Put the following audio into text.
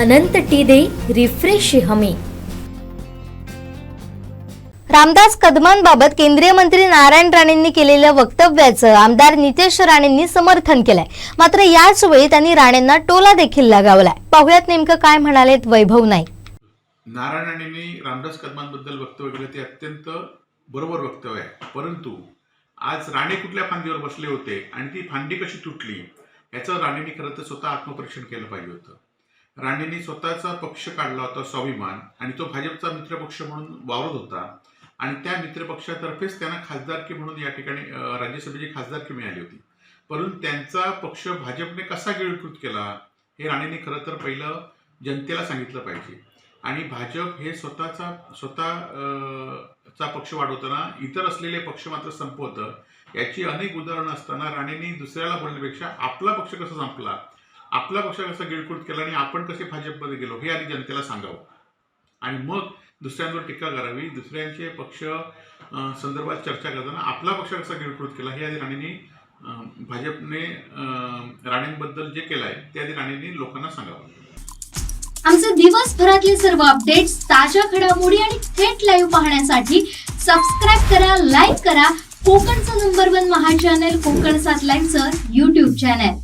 अनंत T दे refresh हमी. रामदास कदमांबाबत केंद्रीय मंत्री नारायण राणेंनी केलेल्या वक्तव्याचं आमदार नितेश राणेंनी समर्थन केलंय. मात्र याच वेळी त्यांनी राणेंना टोला देखील लगावलाय. पाहुयात नेमकं काय म्हणालेत वैभव नाईक. नारायण राणेंनी रामदास कदमांबद्दल वक्तव्य केलं ते अत्यंत बरोबर वक्तव्य आहे. परंतु आज राणे कुठल्या फांदीवर बसले होते आणि ती फांदी कशी तुटली याचं राणेंनी खरं तर स्वतः आत्मपरीक्षण केलं पाहिजे होतं. राणेंनी स्वतःचा पक्ष काढला होता स्वाभिमान आणि तो भाजपचा मित्रपक्ष म्हणून वावरत होता. आणि त्या मित्रपक्षातर्फेच त्यांना खासदारकी म्हणून या ठिकाणी राज्यसभेची खासदारकी मिळाली होती. परंतु त्यांचा पक्ष भाजपने कसा गिळकृत केला हे राणेंनी खरं तर पहिलं जनतेला सांगितलं पाहिजे. आणि भाजप हे स्वतःचा स्वतः अं, चा पक्ष वाढवताना इतर असलेले पक्ष मात्र संपवतं. याची अनेक उदाहरणं असताना राणेंनी दुसऱ्याला बोलण्यापेक्षा आपला पक्ष कसा संपला आपला पक्ष कसा गिळकूट केला आणि आपण कसे भाजपमध्ये गेलो हे आधी जनतेला सांगावं. आणि मग दुसऱ्यांवर टीका करावी दुसऱ्यांचे पक्ष संदर्भात चर्चा करताना आपला पक्ष कसा गिळकृत केला हे आधी राणेंनी भाजपने राणेंबद्दल जे केलं आहे ते आधी राणेंनी लोकांना सांगावं. आमचे दिवसभरातले सर्व अपडेट्स ताज्या घडामोडी आणि थेट लाईव्ह पाहण्यासाठी सबस्क्राईब करा लाईक करा. कोकणचं नंबर वन महा चॅनल कोकण सात लाईव्हचं युट्यूब चॅनल